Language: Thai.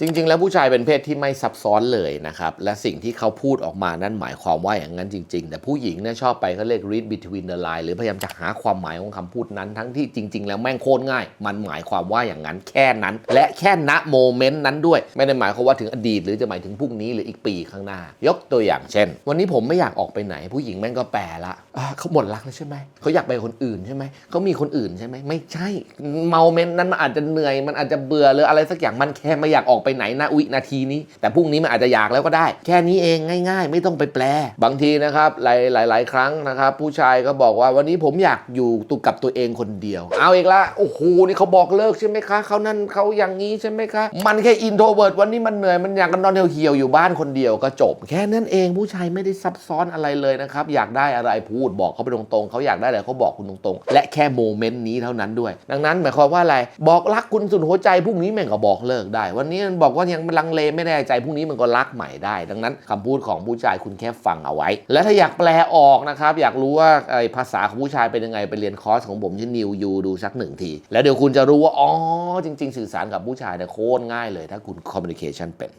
จริง ๆ แล้วผู้ชายเป็นเพศที่ไม่ซับซ้อนเลยนะครับ และสิ่งที่เขาพูดออกมานั่นหมายความว่าอย่างนั้นจริง ๆ แต่ผู้หญิงเนี่ยชอบไปเขาเรียก read between the line หรือพยายามจะหาความหมายของคำพูดนั้น ทั้งที่จริง ๆ แล้วแม่งโคตรง่าย มันหมายความว่าอย่างนั้นแค่นั้น และแค่ณโมเมนต์นั้นด้วย ไม่ได้หมายความว่าถึงอดีต หรือจะหมายถึงพรุ่งนี้หรืออีกปีข้างหน้า ยกตัวอย่างเช่น วันนี้ผมไม่อยากออกไปไหน ผู้หญิงแม่งก็แปลละเขาหมดรักแล้วใช่ไหมเขาอยากไปคนอื่นใช่ไหมเขามีคนอื่นใช่ไหมไม่ใช่โมเมนต์นั้นมันอาจจะเหนื่อยมันอาจจะเบื่อหรืออะไรสักอย่างมันแค่ไม่อยากออกไปไหนนะวินาทีนี้ แต่พรุ่งนี้มันอาจจะอยากแล้วก็ได้ แค่นี้เองง่าย ๆ ไม่ต้องไปแปล บางทีนะครับหลายหลายหลายครั้งนะครับ ผู้ชายก็บอกว่าวันนี้ผมอยากอยู่ตุกับตัวเองคนเดียว เอาอีกละโอ้โหนี่เขาบอกเลิกใช่ไหมคะเขานั่นเขาอย่างนี้ใช่ไหมคะมันแค่อินโทรเวิร์ดวันนี้มันเหนื่อยมันอยากกันนอนเหี่ยวๆอยู่บ้านคนเดียวก็จบ แค่นั้นเองผู้ชายไม่ได้ซับซ้อนอะไรเลยนะครับอยากได้อะไรพูดบอกเขาไปตรงๆเขาอยากได้อะไรเขาบอกคุณตรงๆ และแค่โมเมนต์นี้เท่านั้นด้วย ดังนั้นหมายความว่าอะไรบอกรักคุณสุดหัวใจพรุ่งนี้แม่งก็บอกเลิกได้ วันนี้มันบอกว่ายังลังเลไม่แน่ใจพรุ่งนี้มันก็รักใหม่ได้ ดังนั้นคำพูดของผู้ชายคุณแค่ฟังเอาไว้ และถ้าอยากแปลออกนะครับ อยากรู้ว่าไอ้ภาษาของผู้ชายเป็นยังไงไปเรียนคอร์สของผมที่นิวยูดูสักหนึ่งที แล้วเดี๋ยวคุณจะรู้ว่าอ๋อจริง ๆ สื่อสารกับผู้ชายเนี่ยโคตรง่ายเลย ถ้าคุณคอมมิวนิเคชันเป็น